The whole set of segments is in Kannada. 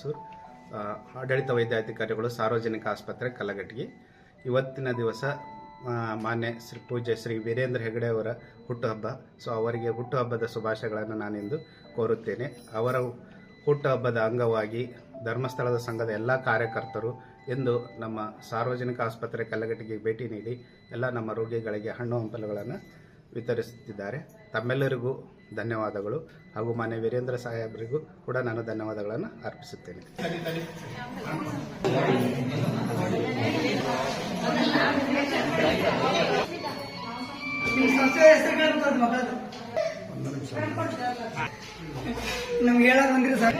ಸೂರ್ ಆಡಳಿತ ವೈದ್ಯಾಧಿಕಾರಿಗಳು, ಸಾರ್ವಜನಿಕ ಆಸ್ಪತ್ರೆ ಕಲಘಟಗಿ ಇವತ್ತಿನ ದಿವಸ ಮಾನ್ಯ ಶ್ರೀ ಪೂಜೆ ಶ್ರೀ ವೀರೇಂದ್ರ ಹೆಗಡೆ ಅವರ ಹುಟ್ಟುಹಬ್ಬ. ಸೊ ಅವರಿಗೆ ಹುಟ್ಟುಹಬ್ಬದ ಶುಭಾಶಯಗಳನ್ನು ನಾನಿಂದು ಕೋರುತ್ತೇನೆ. ಅವರ ಹುಟ್ಟುಹಬ್ಬದ ಅಂಗವಾಗಿ ಧರ್ಮಸ್ಥಳದ ಸಂಘದ ಎಲ್ಲ ಕಾರ್ಯಕರ್ತರು ಎಂದು ನಮ್ಮ ಸಾರ್ವಜನಿಕ ಆಸ್ಪತ್ರೆ, ಕಲ್ಲಗಟ್ಟಿಗೆ ಭೇಟಿ ನೀಡಿ ಎಲ್ಲ ನಮ್ಮ ರೋಗಿಗಳಿಗೆ ಹಣ್ಣು ಹಂಪಲುಗಳನ್ನು ವಿತರಿಸುತ್ತಿದ್ದಾರೆ. ತಮ್ಮೆಲ್ಲರಿಗೂ ಧನ್ಯವಾದಗಳು. ಹಾಗೂ ಮಾನ್ಯ ವೀರೇಂದ್ರ ಸಾಹೇಬರಿಗೂ ಕೂಡ ನಾನು ಧನ್ಯವಾದಗಳನ್ನು ಅರ್ಪಿಸುತ್ತೇನೆ. ನಮ್ಗೆ ಹೇಳೋದು ಬಂದಿರಿ ಸರ್.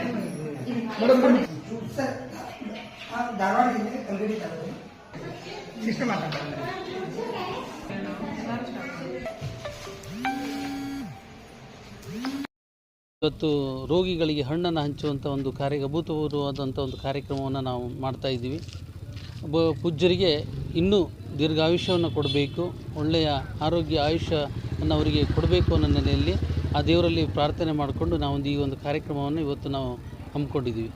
ಧಾರವಾಡ ಜಿಲ್ಲೆ ಕಲ್ಗಡಿ ತಾಲೂಕು ಸಿಸ್ಟಮ್ ಮಾತಾಡ್ತಾರೆ ಇವತ್ತು ರೋಗಿಗಳಿಗೆ ಹಣ್ಣನ್ನು ಹಂಚುವಂಥ ಒಂದು ಕಾರ್ಯ ಅಭೂತಪೂರ್ವವಾದಂಥ ಒಂದು ಕಾರ್ಯಕ್ರಮವನ್ನು ನಾವು ಮಾಡ್ತಾ ಇದ್ದೀವಿ. ಒಬ್ಬ ಪೂಜ್ಯರಿಗೆ ಇನ್ನೂ ದೀರ್ಘಾಯುಷ್ಯವನ್ನು ಕೊಡಬೇಕು, ಒಳ್ಳೆಯ ಆರೋಗ್ಯ ಆಯುಷ್ಯವನ್ನು ಅವರಿಗೆ ಕೊಡಬೇಕು ಅನ್ನೋ ನೆಲೆಯಲ್ಲಿ ಆ ದೇವರಲ್ಲಿ ಪ್ರಾರ್ಥನೆ ಮಾಡಿಕೊಂಡು ನಾವೊಂದು ಈ ಒಂದು ಕಾರ್ಯಕ್ರಮವನ್ನು ಇವತ್ತು ನಾವು ಹಮ್ಮಿಕೊಂಡಿದ್ದೀವಿ.